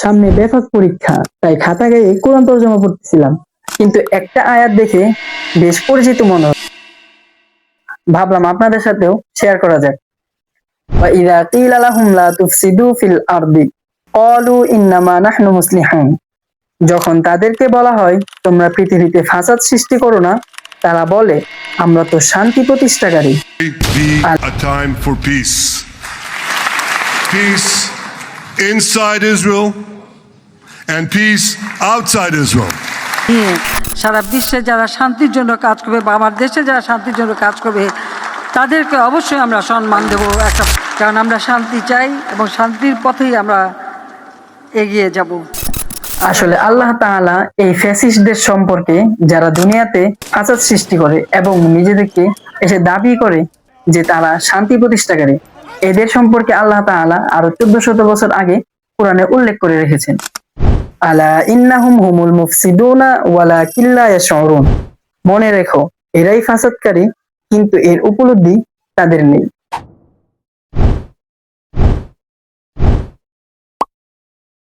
সামনে ব্যাপক পরীক্ষা। তাই খাতা গায়ে কোরআন তর্জমা পড়তেছিলাম। কিন্তু একটা আয়াত দেখে বেশ পরিচিত মনে ভাবলাম আপনাদের সাথেও শেয়ার করা যাক। বা ইদা কিল আলাহুম তুফসিদু ফিল আরদি ইন্নামা নাহনু যখন তাদেরকে বলা হয় তোমরা পৃথিবীতে ফাসাদ সৃষ্টি করো না তারা বলে আমরা তো শান্তি প্রতিষ্ঠাকারী। Inside Israel and peace outside Israel. সারা বিশ্বে যারা শান্তির জন্য কাজ করবে বা আমার দেশে যারা শান্তির জন্য কাজ করবে তাদেরকে অবশ্যই আমরা সম্মান দেব একটা কারণ আমরা শান্তি চাই এবং শান্তির পথেই আমরা এগিয়ে যাব আসলে আল্লাহ তাআলা এই ফ্যাসিস্টদের সম্পর্কে যারা দুনিয়াতে ফাসাদ সৃষ্টি করে এবং নিজেদেরকে এসে দাবি করে যে তারা শান্তি প্রতিষ্ঠাকারী এদের সম্পর্কে আল্লাহ তাআলা আরও চোদ্দ শত বছর আগে কোরআনে উল্লেখ করে রেখেছেন। আলা ইন্নাহুম হুমুল মুফসিদুনা ওয়ালা কিল্লা ইয়াশউরুন। মনে রেখো, এরাই ফাসাদকারী, কিন্তু এর উপলব্ধি তাদের নেই।